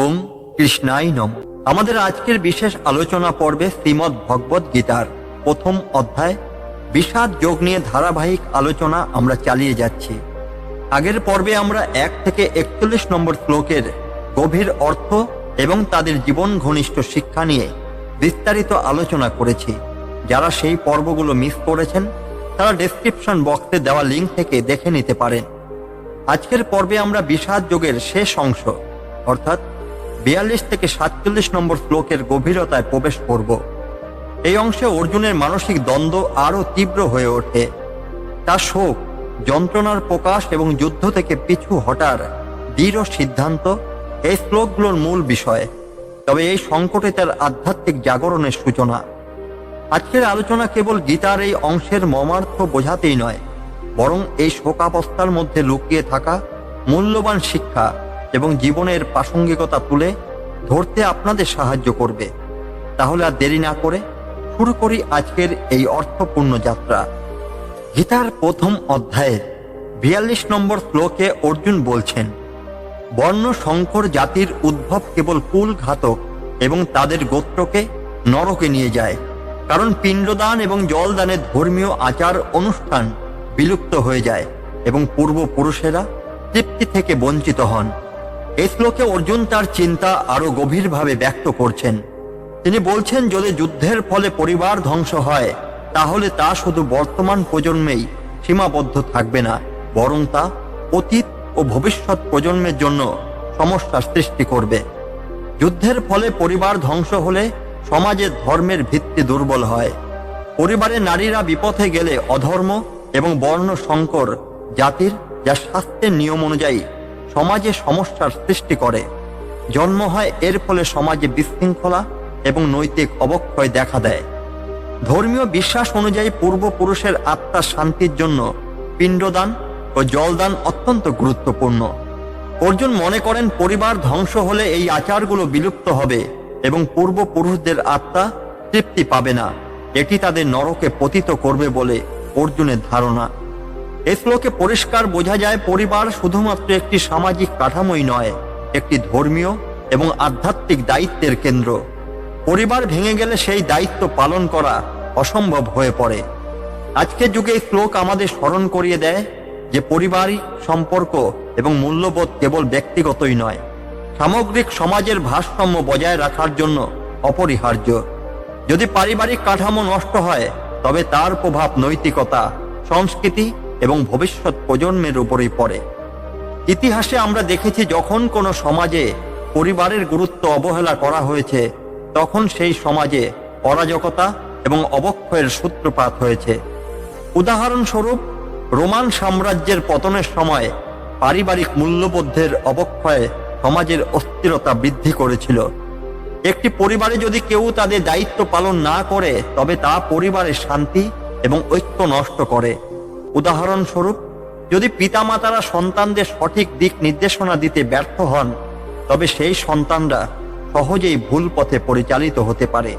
ওম কৃষ্ণাই নম। আমাদের আজকের বিশেষ আলোচনা পর্বে শ্রীমদ্ ভগবত গীতার প্রথম অধ্যায়, বিষাদ যোগ নিয়ে ধারাবাহিক আলোচনা আমরা চালিয়ে যাচ্ছি। আগের পর্বে আমরা এক থেকে একচল্লিশ নম্বর শ্লোকের গভীর অর্থ এবং তাদের জীবন ঘনিষ্ঠ শিক্ষা নিয়ে বিস্তারিত আলোচনা করেছি। যারা সেই পর্বগুলো মিস করেছেন, তারা ডেসক্রিপশন বক্সে দেওয়া লিঙ্ক থেকে দেখে নিতে পারেন। আজকের পর্বে আমরা বিষাদ যোগের শেষ অংশ, অর্থাৎ বিয়াল্লিশ থেকে সাতচল্লিশ নম্বর শ্লোকের গভীরতায় প্রবেশ করব। এই অংশে অর্জুনের মানসিক দ্বন্দ্ব আরও তীব্র হয়ে ওঠে। তার শোক, যন্ত্রণার প্রকাশ এবং যুদ্ধ থেকে পিছু হটার দৃঢ় সিদ্ধান্ত এই শ্লোকগুলোর মূল বিষয়। তবে এই সংকটে তার আধ্যাত্মিক জাগরণের সূচনা। আজকের আলোচনা কেবল গীতার এই অংশের মমার্থ বোঝাতেই নয়, বরং এই শোকাবস্থার মধ্যে লুকিয়ে থাকা মূল্যবান শিক্ষা এবং জীবনের প্রাসঙ্গিকতা তুলে ধরতে আপনাদের সাহায্য করবে। তাহলে আর দেরি না করে শুরু করি আজকের এই অর্থপূর্ণ যাত্রা। গীতার প্রথম অধ্যায়ের বিয়াল্লিশ নম্বর শ্লোকে অর্জুন বলছেন, বর্ণ সংকর জাতির উদ্ভব কেবল কুল ঘাতক এবং তাদের গোত্রকে নরকে নিয়ে যায়, কারণ পিণ্ডদান এবং জলদানের ধর্মীয় আচার অনুষ্ঠান বিলুপ্ত হয়ে যায় এবং পূর্বপুরুষেরা তৃপ্তি থেকে বঞ্চিত হন। এই শ্লোকে অর্জুন তার চিন্তা আরও গভীরভাবে ব্যক্ত করছেন। তিনি বলছেন, যদি যুদ্ধের ফলে পরিবার ধ্বংস হয়, তাহলে তা শুধু বর্তমান প্রজন্মেই সীমাবদ্ধ থাকবে না, বরং তা অতীত ও ভবিষ্যৎ প্রজন্মের জন্য সমস্যার সৃষ্টি করবে। যুদ্ধের ফলে পরিবার ধ্বংস হলে সমাজের ধর্মের ভিত্তি দুর্বল হয়। পরিবারে নারীরা বিপথে গেলে অধর্ম এবং বর্ণ সংকর জাতির যা শাস্ত্রের নিয়ম অনুযায়ী সমাজে সমস্যার সৃষ্টি করে। জন্ম হয় এর ফলে সমাজে বিশৃঙ্খলা এবং নৈতিক অবক্ষয় দেখা দেয়। ধর্মীয় বিশ্বাস অনুযায়ী পূর্বপুরুষের আত্মার শান্তির জন্য পিণ্ডদান ও জলদান অত্যন্ত গুরুত্বপূর্ণ। অর্জুন মনে করেন, পরিবার ধ্বংস হলে এই আচারগুলো বিলুপ্ত হবে এবং পূর্বপুরুষদের আত্মা তৃপ্তি পাবে না। এটি তাদের নরকে পতিত করবে বলে অর্জুনের ধারণা। এই শ্লোকে পরিষ্কার বোঝা যায়, পরিবার শুধুমাত্র একটি সামাজিক কাঠামোই নয়, একটি ধর্মীয় এবং আধ্যাত্মিক দায়িত্বের কেন্দ্র। পরিবার ভেঙে গেলে সেই দায়িত্ব পালন করা অসম্ভব হয়ে পড়ে। আজকের যুগে এই শ্লোক আমাদের স্মরণ করিয়ে দেয় যে পারিবারিক সম্পর্ক এবং মূল্যবোধ কেবল ব্যক্তিগতই নয়, সামগ্রিক সমাজের ভারসাম্য বজায় রাখার জন্য অপরিহার্য। যদি পারিবারিক কাঠামো নষ্ট হয়, তবে তার প্রভাব নৈতিকতা, সংস্কৃতি এবং ভবিষ্যৎ প্রজন্মের উপরেই পড়ে। ইতিহাসে আমরা দেখেছি যখন কোনো সমাজে পরিবারের গুরুত্ব অবহেলা করা হয়েছে, তখন সেই সমাজে অরাজকতা এবং অবক্ষয়ের সূত্রপাত হয়েছে। উদাহরণস্বরূপ, রোমান সাম্রাজ্যের পতনের সময় পারিবারিক মূল্যবোধের অবক্ষয়ে সমাজের অস্থিরতা বৃদ্ধি করেছিল। একটি পরিবারে যদি কেউ তাদের দায়িত্ব পালন না করে, তবে তা পরিবারের শান্তি এবং ঐক্য নষ্ট করে। উদাহরণস্বরূপ, যদি পিতামাতারা সন্তানদের সঠিক দিক নির্দেশনা দিতে ব্যর্থ হন, তবে সেই সন্তানরা সহজেই ভুল পথে পরিচালিত হতে পারে,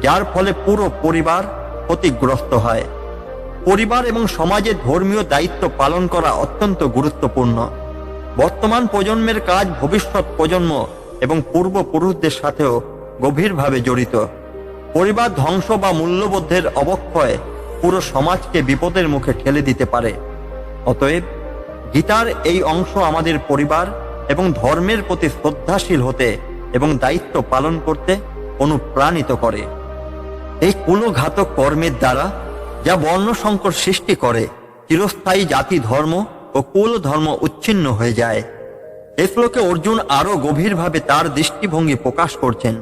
যার ফলে পুরো পরিবার ক্ষতিগ্রস্ত হয়। পরিবার এবং সমাজের ধর্মীয় দায়িত্ব পালন করা অত্যন্ত গুরুত্বপূর্ণ। বর্তমান প্রজন্মের কাজ ভবিষ্যৎ প্রজন্ম এবং পূর্বপুরুষদের সাথেও গভীরভাবে জড়িত। পরিবার ধ্বংস বা মূল্যবোধের অবক্ষয় পুরো সমাজকে বিপদের মুখে ঠেলে দিতে পারে। অতএব গীতার এই অংশ আমাদের পরিবার এবং ধর্মের প্রতি শ্রদ্ধাশীল হতে এবং দায়িত্ব পালন করতে অনুপ্রাণিত করে। এই কুলঘাতক কর্মের দ্বারা যা বর্ণ সংকট সৃষ্টি করে, চিরস্থায়ী জাতি ধর্ম ও কুল ধর্ম উচ্ছিন্ন হয়ে যায়। এ শ্লোকে অর্জুন আরও গভীরভাবে তার দৃষ্টিভঙ্গি প্রকাশ করছেন।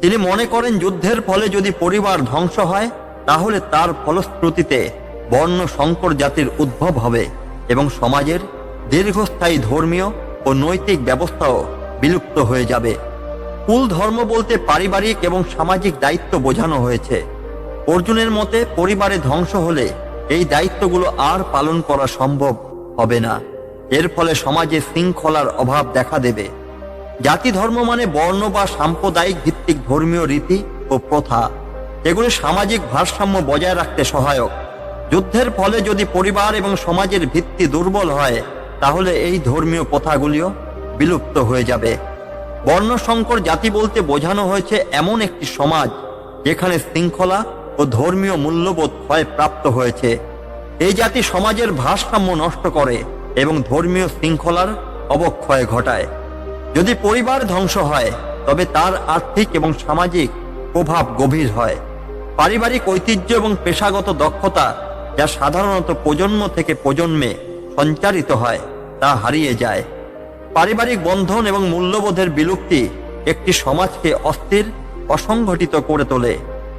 তিনি মনে করেন যুদ্ধের ফলে যদি পরিবার ধ্বংস হয় তাহলে তার ফলশ্রুতিতে বর্ণ সংকর জাতির উদ্ভব হবে এবং সমাজের দীর্ঘস্থায়ী ধর্মীয় ও নৈতিক ব্যবস্থাও বিলুপ্ত হয়ে যাবে। কুল ধর্ম বলতে পারিবারিক এবং সামাজিক দায়িত্ব বোঝানো হয়েছে। অর্জুনের মতে পরিবারে ধ্বংস হলে এই দায়িত্বগুলো আর পালন করা সম্ভব হবে না। এর ফলে সমাজে শৃঙ্খলার অভাব দেখা দেবে। জাতি ধর্ম মানে বর্ণ বা সাম্প্রদায়িক ভিত্তিক ধর্মীয় রীতি ও প্রথা। এগুলি সামাজিক ভারসাম্য বজায় রাখতে সহায়ক। যুদ্ধের ফলে যদি পরিবার এবং সমাজের ভিত্তি দুর্বল হয়, তাহলে এই ধর্মীয় প্রথাগুলিও বিলুপ্ত হয়ে যাবে। বর্ণসংকর জাতি বলতে বোঝানো হয়েছে এমন একটি সমাজ, যেখানে শৃঙ্খলা ও ধর্মীয় মূল্যবোধ ক্ষয় প্রাপ্ত হয়েছে। এই জাতি সমাজের ভারসাম্য নষ্ট করে এবং ধর্মীয় শৃঙ্খলার অবক্ষয় ঘটায়। যদি পরিবার ধ্বংস হয়, তবে তার আর্থিক এবং সামাজিক প্রভাব গভীর হয়। পারিবারিক ঐতিহ্য এবং পেশাগত দক্ষতা যা সাধারণত প্রজন্ম থেকে প্রজন্মে সঞ্চারিত হয়, তা হারিয়ে যায়। পারিবারিক বন্ধন এবং মূল্যবোধের বিলুপ্তি একটি সমাজকে অস্থির, অসংগঠিত করে তোলে।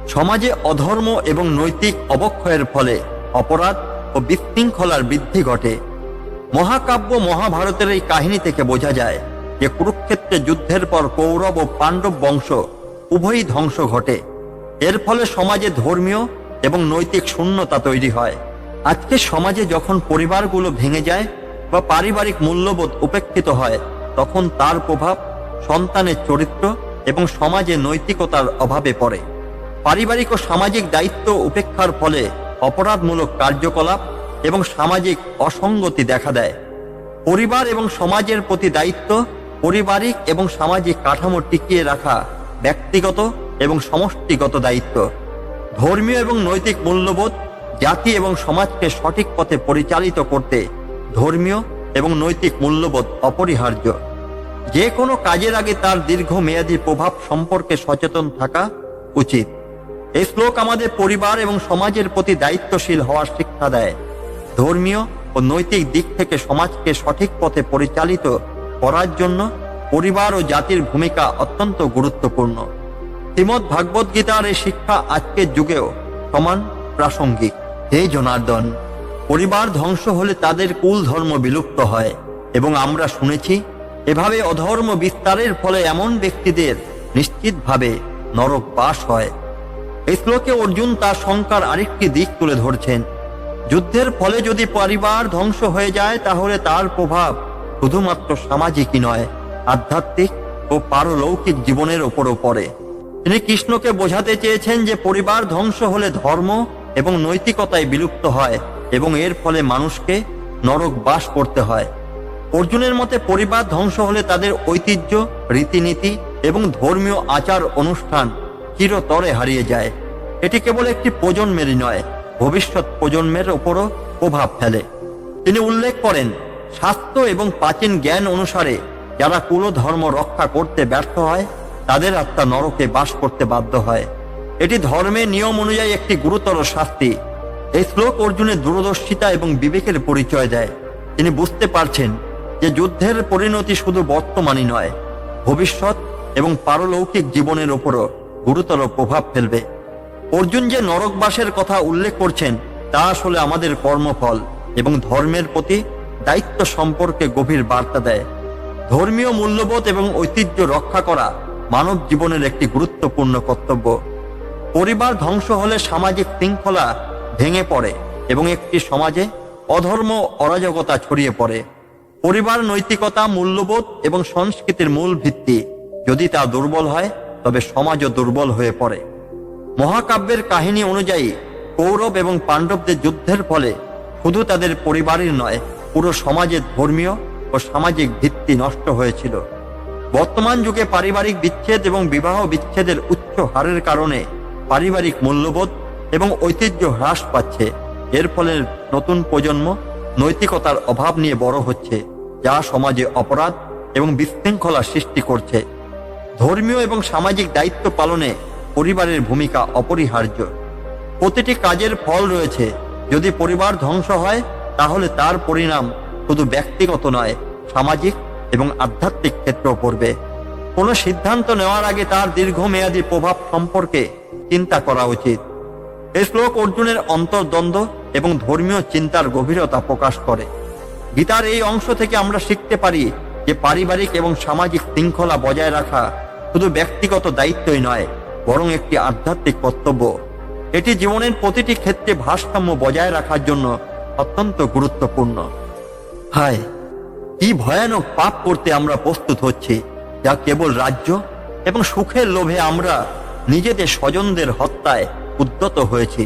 সমাজে অধর্ম এবং নৈতিক অবক্ষয়ের ফলে অপরাধ ও বিশৃঙ্খলার বৃদ্ধি ঘটে। মহাকাব্য মহাভারতের এই কাহিনী থেকে বোঝা যায় যে কুরুক্ষেত্রে যুদ্ধের পর কৌরব ও পাণ্ডব বংশ উভয়ই ধ্বংস ঘটে। এর ফলে সমাজে ধর্মীয় এবং নৈতিক শূন্যতা তৈরি হয়। আজকে সমাজে যখন পরিবারগুলো ভেঙে যায় বা পারিবারিক মূল্যবোধ উপেক্ষিত হয়, তখন তার প্রভাব সন্তানের চরিত্র এবং সমাজে নৈতিকতার অভাবে পড়ে। পারিবারিক ও সামাজিক দায়িত্ব উপেক্ষার ফলে অপরাধমূলক কার্যকলাপ এবং সামাজিক অসঙ্গতি দেখা দেয়। পরিবার এবং সমাজের প্রতি দায়িত্ব পারিবারিক এবং সামাজিক কাঠামো টিকিয়ে রাখা ব্যক্তিগত এবং সমষ্টিগত দায়িত্ব। ধর্মীয় এবং নৈতিক মূল্যবোধ জাতি এবং সমাজকে সঠিক পথে পরিচালিত করতে ধর্মীয় এবং নৈতিক মূল্যবোধ অপরিহার্য। যে কোনো কাজের আগে তার দীর্ঘমেয়াদী প্রভাব সম্পর্কে সচেতন থাকা উচিত। এই শ্লোক আমাদের পরিবার এবং সমাজের প্রতি দায়িত্বশীল হওয়ার শিক্ষা দেয়। ধর্মীয় ও নৈতিক দিক থেকে সমাজকে সঠিক পথে পরিচালিত করার জন্য পরিবার ও জাতির ভূমিকা অত্যন্ত গুরুত্বপূর্ণ। শ্রীমৎ ভাগবত গীতার এই শিক্ষা আজকের যুগেও সমান প্রাসঙ্গিক। হে জনার্দন, পরিবার ধ্বংস হলে তাদের কুল ধর্ম বিলুপ্ত হয় এবং আমরা শুনেছি, এভাবে অধর্ম বিস্তারের ফলে এমন ব্যক্তিদের নিশ্চিতভাবে নরক বাস হয়। এই শ্লোকে অর্জুন তার শঙ্কার আরেকটি দিক তুলে ধরছেন। যুদ্ধের ফলে যদি পরিবার ধ্বংস হয়ে যায়, তাহলে তার প্রভাব শুধুমাত্র সামাজিকই নয়, আধ্যাত্মিক ও পারলৌকিক জীবনের ওপরও পড়ে। তিনি কৃষ্ণকে বোঝাতে চেয়েছেন যে পরিবার ধ্বংস হলে ধর্ম এবং নৈতিকতায় বিলুপ্ত হয় এবং এর ফলে মানুষকে নরক বাস করতে হয়। অর্জুনের মতে পরিবার ধ্বংস হলে তাদের ঐতিহ্য, রীতিনীতি এবং ধর্মীয় আচার অনুষ্ঠান চিরতরে হারিয়ে যায়। এটি কেবল একটি প্রজন্মেরই নয়, ভবিষ্যৎ প্রজন্মের ওপরও প্রভাব ফেলে। তিনি উল্লেখ করেন স্বাস্থ্য এবং প্রাচীন জ্ঞান অনুসারে যারা কুল ধর্ম রক্ষা করতে ব্যর্থ হয় তাদের আত্মা নরকে বাস করতে বাধ্য হয়। এটি ধর্মের নিয়ম অনুযায়ী একটি গুরুতর শাস্তি। এই শ্লোক অর্জুনের দূরদর্শিতা এবং বিবেকের পরিচয় দেয়। তিনি বুঝতে পারছেন যে যুদ্ধের পরিণতি শুধু বর্তমানই নয়, ভবিষ্যৎ এবং পারলৌকিক জীবনের উপরও গুরুতর প্রভাব ফেলবে। অর্জুন যে নরকবাসের কথা উল্লেখ করছেন, তা আসলে আমাদের কর্মফল এবং ধর্মের প্রতি দায়িত্ব সম্পর্কে গভীর বার্তা দেয়। ধর্মীয় মূল্যবোধ এবং ঐতিহ্য রক্ষা করা মানব জীবনের একটি গুরুত্বপূর্ণ কর্তব্য। পরিবার ধ্বংস হলে সামাজিক শৃঙ্খলা ভেঙে পড়ে এবং একটি সমাজে অধর্ম, অরাজকতা ছড়িয়ে পড়ে। পরিবার নৈতিকতা, মূল্যবোধ এবং সংস্কৃতির মূল ভিত্তি। যদি তা দুর্বল হয়, তবে সমাজও দুর্বল হয়ে পড়ে। মহাকাব্যের কাহিনী অনুযায়ী, কৌরব এবং পাণ্ডবদের যুদ্ধের ফলে শুধু তাদের পরিবারের নয়, পুরো সমাজের ধর্মীয় ও সামাজিক ভিত্তি নষ্ট হয়েছিল। বর্তমান যুগে পারিবারিক বিচ্ছেদ এবং বিবাহ বিচ্ছেদের উচ্চ হারের কারণে পারিবারিক মূল্যবোধ এবং ঐতিহ্য হ্রাস পাচ্ছে। এর ফলে নতুন প্রজন্ম নৈতিকতার অভাব নিয়ে বড় হচ্ছে, যা সমাজে অপরাধ এবং বিশৃঙ্খলা সৃষ্টি করছে। ধর্মীয় এবং সামাজিক দায়িত্ব পালনে পরিবারের ভূমিকা অপরিহার্য। প্রতিটি কাজের ফল রয়েছে। যদি পরিবার ধ্বংস হয়, তাহলে তার পরিণাম শুধু ব্যক্তিগত নয়, সামাজিক এবং আধ্যাত্মিক ক্ষেত্র পড়বে। কোনো সিদ্ধান্ত নেওয়ার আগে তার দীর্ঘমেয়াদী প্রভাব সম্পর্কে চিন্তা করা উচিত। এই শ্লোক অর্জুনের অন্তর্দ্বন্দ্ব এবং ধর্মীয় চিন্তার গভীরতা প্রকাশ করে। গীতার এই অংশ থেকে আমরা শিখতে পারি যে পারিবারিক এবং সামাজিক শৃঙ্খলা বজায় রাখা শুধু ব্যক্তিগত দায়িত্বই নয়, বরং একটি আধ্যাত্মিক কর্তব্য। এটি জীবনের প্রতিটি ক্ষেত্রে ভারসাম্য বজায় রাখার জন্য অত্যন্ত গুরুত্বপূর্ণ। হায়! কি ভয়ানক পাপ করতে আমরা প্রস্তুত হচ্ছি, যা কেবল রাজ্য এবং সুখের লোভে আমরা নিজেদের স্বজনদের হত্যায় উদ্যত হয়েছি।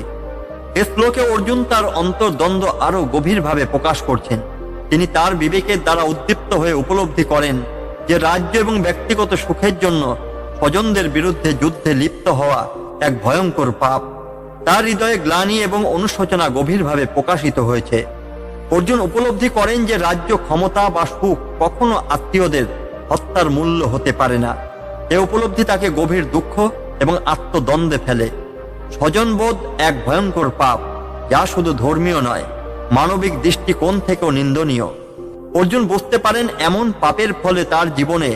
এ শ্লোকে অর্জুন তার অন্তর্দ্বন্দ্ব আরও গভীরভাবে প্রকাশ করছেন। তিনি তার বিবেকের দ্বারা উদ্দীপ্ত হয়ে উপলব্ধি করেন যে রাজ্য এবং ব্যক্তিগত সুখের জন্য স্বজনদের বিরুদ্ধে যুদ্ধে লিপ্ত হওয়া এক ভয়ঙ্কর পাপ। তার হৃদয়ে গ্লানি এবং অনুশোচনা গভীরভাবে প্রকাশিত হয়েছে। অর্জুন উপলব্ধি করেন যে রাজ্য ক্ষমতা বা সুখ কখনো আত্মীয়দের হত্যার মূল্য হতে পারে না। এ উপলব্ধি তাকে গভীর দুঃখ এবং আত্মদ্বন্দ্বে ফেলে। স্বজনবোধ এক ভয়ঙ্কর পাপ, যা শুধু ধর্মীয় নয়, মানবিক দৃষ্টিকোণ থেকেও নিন্দনীয়। অর্জুন বুঝতে পারেন এমন পাপের ফলে তার জীবনে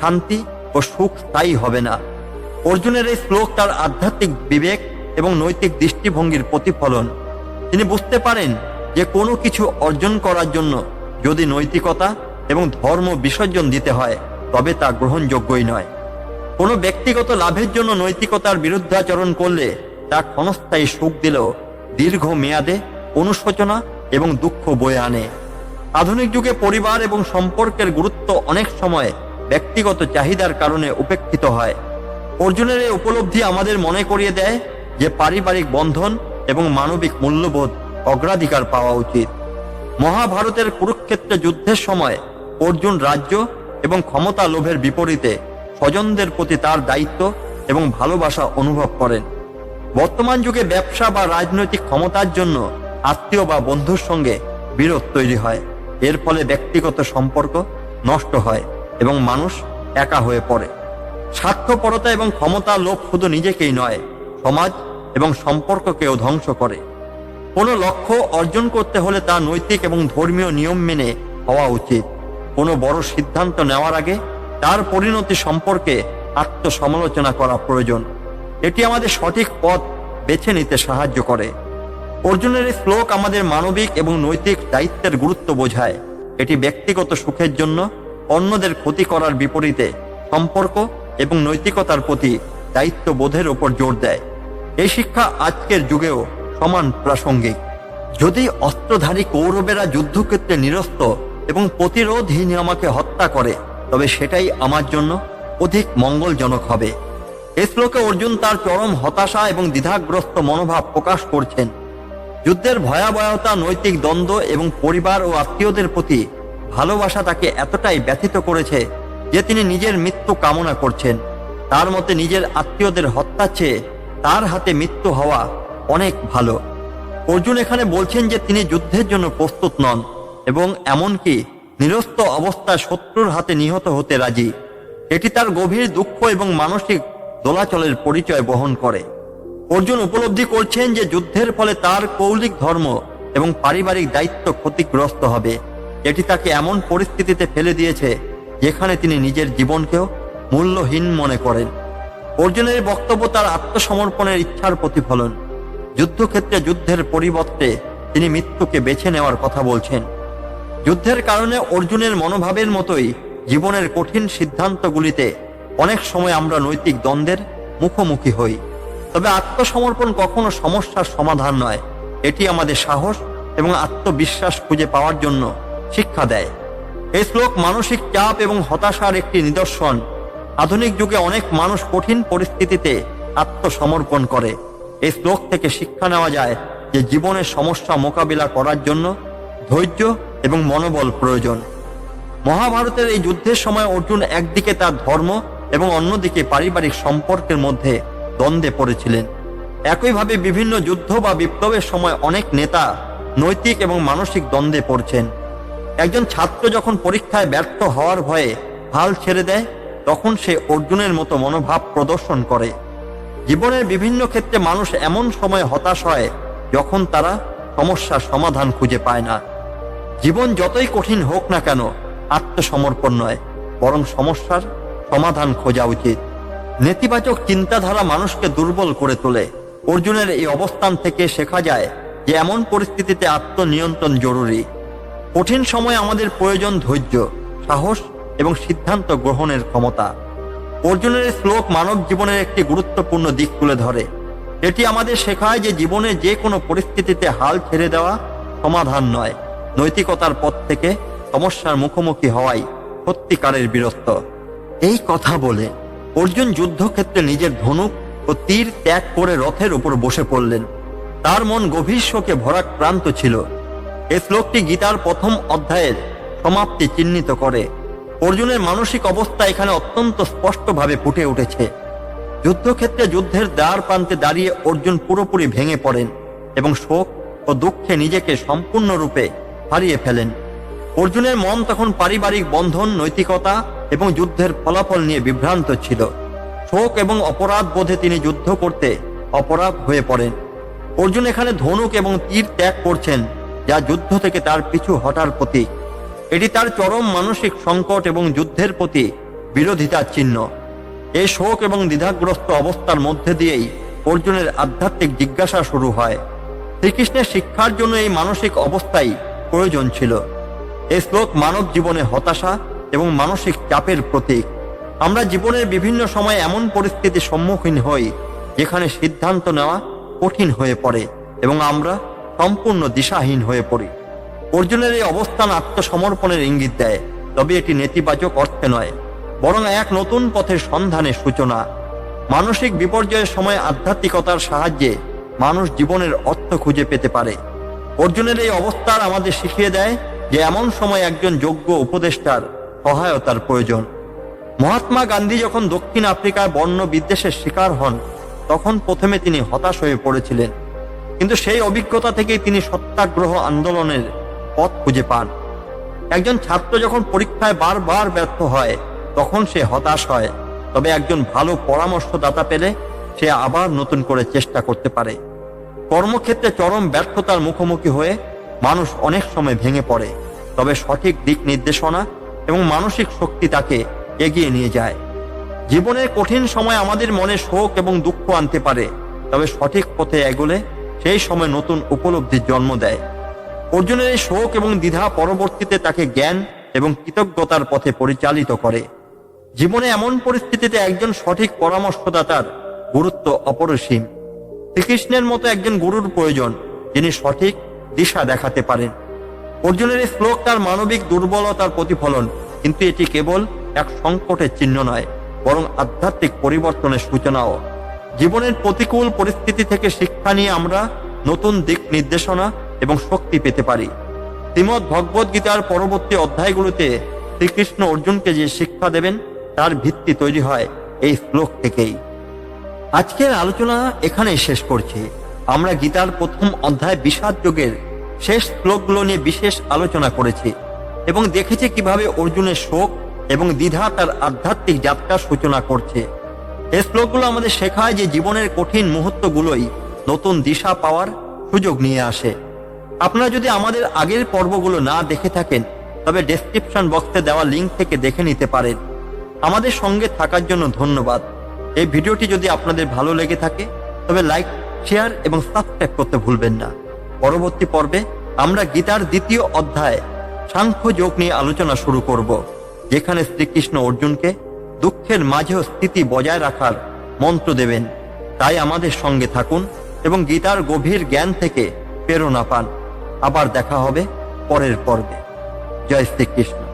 শান্তি ও সুখ স্থায়ী হবে না। অর্জুনের এই শ্লোক তার আধ্যাত্মিক বিবেক এবং নৈতিক দৃষ্টিভঙ্গির প্রতিফলন। তিনি বুঝতে পারেন যে কোনো কিছু অর্জন করার জন্য যদি নৈতিকতা এবং ধর্ম বিসর্জন দিতে হয়, তবে তা গ্রহণযোগ্যই নয়। কোনো ব্যক্তিগত লাভের জন্য নৈতিকতার বিরুদ্ধাচরণ করলে তা ক্ষণস্থায়ী সুখ দিলেও দীর্ঘ মেয়াদে অনুশোচনা এবং দুঃখ বয়ে আনে। আধুনিক যুগে পরিবার এবং সম্পর্কের গুরুত্ব অনেক সময় ব্যক্তিগত চাহিদার কারণে উপেক্ষিত হয়। অর্জুনের এই উপলব্ধি আমাদের মনে করিয়ে দেয় যে পারিবারিক বন্ধন এবং মানবিক মূল্যবোধ অগ্রাধিকার পাওয়া উচিত। মহাভারতের কুরুক্ষেত্রে যুদ্ধের সময় অর্জুন রাজ্য এবং ক্ষমতা লোভের বিপরীতে স্বজনদের প্রতি তার দায়িত্ব এবং ভালোবাসা অনুভব করেন। বর্তমান যুগে ব্যবসা বা রাজনৈতিক ক্ষমতার জন্য আত্মীয় বা বন্ধুর সঙ্গে বিরোধ তৈরি হয়। এর ফলে ব্যক্তিগত সম্পর্ক নষ্ট হয় এবং মানুষ একা হয়ে পড়ে। স্বার্থপরতা এবং ক্ষমতা লোভ শুধু নিজেকেই নয়, সমাজ এবং সম্পর্ককেও ধ্বংস করে। কোনো লক্ষ্য অর্জন করতে হলে তা নৈতিক এবং ধর্মীয় নিয়ম মেনে হওয়া উচিত। কোনো বড় সিদ্ধান্ত নেওয়ার আগে তার পরিণতি সম্পর্কে আত্মসমালোচনা করা প্রয়োজন। এটি আমাদের সঠিক পথ বেছে নিতে সাহায্য করে। অর্জুনের এই শ্লোক আমাদের মানবিক এবং নৈতিক দায়িত্বের গুরুত্ব বোঝায়। এটি ব্যক্তিগত সুখের জন্য অন্যদের ক্ষতি করার বিপরীতে সম্পর্ক এবং নৈতিকতার প্রতি দায়িত্ববোধের ওপর জোর দেয়। এই শিক্ষা আজকের যুগেও সমান প্রাসঙ্গিক। যদি অস্ত্রধারী কৌরবেরা যুদ্ধক্ষেত্রে নিরস্ত এবং প্রতিরোধহীন আমাকে হত্যা করে, তবে সেটাই আমার জন্য অধিক মঙ্গলজনক হবে। এ শ্লোকে অর্জুন তার চরম হতাশা এবং দ্বিধাগ্রস্ত মনোভাব প্রকাশ করছেন। যুদ্ধের ভয়াবহতা, নৈতিক দ্বন্দ্ব এবং পরিবার ও আত্মীয়দের প্রতি ভালোবাসা তাকে এতটাই ব্যথিত করেছে যে তিনি নিজের মৃত্যু কামনা করছেন। তার মতে নিজের আত্মীয়দের হত্যা চেয়ে তার হাতে মৃত্যু হওয়া অনেক ভালো। অর্জুন এখানে বলছেন যে তিনি যুদ্ধের জন্য প্রস্তুত নন এবং এমনকি নিরস্ত অবস্থায় শত্রুর হাতে নিহত হতে রাজি। এটি তার গভীর দুঃখ এবং মানসিক দোলাচলের পরিচয় বহন করে। অর্জুন উপলব্ধি করছেন যে যুদ্ধের ফলে তার কৌলিক ধর্ম এবং পারিবারিক দায়িত্ব ক্ষতিগ্রস্ত হবে। এটি তাকে এমন পরিস্থিতিতে ফেলে দিয়েছে যেখানে তিনি নিজের জীবনকেও মূল্যহীন মনে করেন। অর্জুনের বক্তব্য তার আত্মসমর্পণের ইচ্ছার প্রতিফলন। যুদ্ধক্ষেত্রে যুদ্ধের পরিবর্তে তিনি মৃত্যুকে বেছে নেওয়ার কথা বলছেন। যুদ্ধের কারণে অর্জুনের মনোভাবের মতোই জীবনের কঠিন সিদ্ধান্তগুলিতে অনেক সময় আমরা নৈতিক দ্বন্দ্বের মুখোমুখি হই। তবে আত্মসমর্পণ কখনো সমস্যার সমাধান নয়। এটি আমাদের সাহস এবং আত্মবিশ্বাস খুঁজে পাওয়ার জন্য শিক্ষা দেয়। এই শ্লোক মানসিক চাপ এবং হতাশার একটি নিদর্শন। আধুনিক যুগে অনেক মানুষ কঠিন পরিস্থিতিতে আত্মসমর্পণ করে। এই শ্লোক থেকে শিক্ষা নেওয়া যায় যে জীবনের সমস্যা মোকাবিলা করার জন্য ধৈর্য এবং মনোবল প্রয়োজন। মহাভারতের এই যুদ্ধের সময় অর্জুন একদিকে তার ধর্ম এবং অন্যদিকে পারিবারিক সম্পর্কের মধ্যে দ্বন্দ্বে পড়েছিলেন। একইভাবে বিভিন্ন যুদ্ধ বা বিপ্লবের সময় অনেক নেতা নৈতিক এবং মানসিক দ্বন্দ্বে পড়ছেন। একজন ছাত্র যখন পরীক্ষায় ব্যর্থ হওয়ার ভয়ে হাল ছেড়ে দেয়, তখন সে অর্জুনের মতো মনোভাব প্রদর্শন করে। জীবনের বিভিন্ন ক্ষেত্রে মানুষ এমন সময় হতাশ হয় যখন তারা সমস্যার সমাধান খুঁজে পায় না। জীবন যতই কঠিন হোক না কেন, আত্মসমর্পণ নয়, বরং সমস্যার সমাধান খোঁজা উচিত। নেতিবাচক চিন্তাধারা মানুষকে দুর্বল করে তোলে। অর্জুনের এই অবস্থান থেকে শেখা যায় যে এমন পরিস্থিতিতে আত্মনিয়ন্ত্রণ জরুরি। কঠিন সময় আমাদের প্রয়োজন ধৈর্য, সাহস এবং সিদ্ধান্ত গ্রহণের ক্ষমতা। অর্জুনের শ্লোক মানব জীবনের একটি গুরুত্বপূর্ণ দিক তুলে ধরে। এটি আমাদের শেখায় যে জীবনে যে কোনো পরিস্থিতিতে হাল ছেড়ে দেওয়া সমাধান নয়। নৈতিকতার পথ থেকে সমস্যার মুখোমুখি হওয়াই সত্যিকারের বীরত্ব। এই কথা বলে অর্জুন যুদ্ধক্ষেত্রে নিজের ধনুক ও তীর ত্যাগ করে রথের উপর বসে পড়লেন। তার মন গভীর শোকে ভরাক্রান্ত ছিল। এই শ্লোকটি গীতার প্রথম অধ্যায়ের সমাপ্তি চিহ্নিত করে। অর্জুনের মানসিক অবস্থা এখানে অত্যন্ত স্পষ্টভাবে ফুটে উঠেছে। যুদ্ধক্ষেত্রে যুদ্ধের দ্বার প্রান্তে দাঁড়িয়ে অর্জুন পুরোপুরি ভেঙে পড়েন এবং শোক ও দুঃখে নিজেকে সম্পূর্ণরূপে হারিয়ে ফেলেন। অর্জুনের মন তখন পারিবারিক বন্ধন, নৈতিকতা এবং যুদ্ধের ফলাফল নিয়ে বিভ্রান্ত ছিল। শোক এবং অপরাধ বোধে তিনি যুদ্ধ করতে অপরাধ হয়ে পড়েন। অর্জুন এখানে ধনুক এবং তীর ত্যাগ করছেন, যা যুদ্ধ থেকে তার পিছু হটার প্রতীক। এটি তার চরম মানসিক সংকট এবং যুদ্ধের প্রতি বিরোধিতার চিহ্ন। এই শোক এবং দ্বিধাগ্রস্ত অবস্থার মধ্যে দিয়েই অর্জুনের আধ্যাত্মিক জিজ্ঞাসা শুরু হয়। শ্রীকৃষ্ণের শিক্ষার জন্য এই মানসিক অবস্থাই প্রয়োজন ছিল। এই শ্লোক মানব জীবনে হতাশা এবং মানসিক চাপের প্রতীক। আমরা জীবনের বিভিন্ন সময় এমন পরিস্থিতির সম্মুখীন হই, যেখানে সিদ্ধান্ত নেওয়া কঠিন হয়ে পড়ে এবং আমরা সম্পূর্ণ দিশাহীন হয়ে পড়ি। অর্জুনের এই অবস্থান আত্মসমর্পণের ইঙ্গিত দেয়। তবে এটি নেতিবাচক অর্থে নয়, বরং এক নতুন পথের সন্ধানের সূচনা। মানসিক বিপর্যয়ের সময় আধ্যাত্মিকতার সাহায্যে মানুষ জীবনের অর্থ খুঁজে পেতে পারে। অর্জুনের এই অবস্থার আমাদের শিখিয়ে দেয় যে এমন সময় একজন যোগ্য উপদেষ্টার সহায়তার প্রয়োজন। মহাত্মা গান্ধী যখন দক্ষিণ আফ্রিকায় বর্ণ বিদ্বেষের শিকার হন, তখন প্রথমে তিনি হতাশ হয়ে পড়েছিলেন। কিন্তু সেই অভিজ্ঞতা থেকেই তিনি সত্যাগ্রহ আন্দোলনের পথ খুঁজে পান। একজন ছাত্র যখন পরীক্ষায় বারবার ব্যর্থ হয়, তখন সে হতাশ হয়। তবে একজন ভালো পরামর্শদাতা পেলে সে আবার নতুন করে চেষ্টা করতে পারে। কর্মক্ষেত্রে চরম ব্যর্থতার মুখোমুখি হয়ে মানুষ অনেক সময় ভেঙে পড়ে। তবে সঠিক দিক নির্দেশনা এবং মানসিক শক্তি তাকে এগিয়ে নিয়ে যায়। জীবনের কঠিন সময় আমাদের মনে শোক এবং দুঃখ আনতে পারে, তবে সঠিক পথে এগোলে সেই সময় নতুন উপলব্ধির জন্ম দেয়। অর্জুনের এই শোক এবং দ্বিধা পরবর্তীতে তাকে জ্ঞান এবং কৃতজ্ঞতার পথে পরিচালিত করে। জীবনে এমন পরিস্থিতিতে একজন সঠিক পরামর্শদাতার গুরুত্ব অপরিসীম। শ্রীকৃষ্ণের মতো একজন গুরুর প্রয়োজন, যিনি সঠিক দিশা দেখাতে পারেন। অর্জুনের এই শ্লোক তার মানবিক দুর্বলতার প্রতিফলন, কিন্তু এটি কেবল এক সংকটের চিহ্ন নয়, বরং আধ্যাত্মিক পরিবর্তনের সূচনাও। জীবনের প্রতিকূল পরিস্থিতি থেকে শিক্ষা নিয়ে আমরা নতুন দিক নির্দেশনা এবং শক্তি পেতে পারি। শ্রীমদ ভগবদ গীতার পরবর্তী অধ্যায়গুলোতে শ্রীকৃষ্ণ অর্জুনকে যে শিক্ষা দেবেন, তার ভিত্তি তৈরি হয় এই শ্লোক থেকেই। আজকের আলোচনা এখানেই শেষ করছি। আমরা গীতার প্রথম অধ্যায় বিষাদ যোগের শেষ শ্লোকগুলো নিয়ে বিশেষ আলোচনা করেছি এবং দেখেছি কীভাবে অর্জুনের শোক এবং দ্বিধা তার আধ্যাত্মিক যাত্রার সূচনা করছে। এই শ্লোকগুলো আমাদের শেখায় যে জীবনের কঠিন মুহূর্তগুলোই নতুন দিশা পাওয়ার সুযোগ নিয়ে আসে। আপনারা যদি আমাদের আগের পর্বগুলো না দেখে থাকেন, তবে ডেসক্রিপশন বক্সে দেওয়া লিঙ্ক থেকে দেখে নিতে পারেন। আমাদের সঙ্গে থাকার জন্য ধন্যবাদ। এই ভিডিওটি যদি আপনাদের ভালো লেগে থাকে, তবে লাইক শেয়ার এবং সাবস্ক্রাইব করতে ভুলবেন না। পরবর্তী পর্বে আমরা গীতার দ্বিতীয় অধ্যায়, সাংখ্য যোগ নিয়ে আলোচনা শুরু করব, যেখানে শ্রীকৃষ্ণ অর্জুনকে দুঃখের মাঝেও স্থিতি বজায় রাখার মন্ত্র দেবেন। তাই আমাদের সঙ্গে থাকুন এবং গীতার গভীর জ্ঞান থেকে প্রেরণা পান। আবার দেখা হবে পরের পর্বে। জয় শ্রীকৃষ্ণ।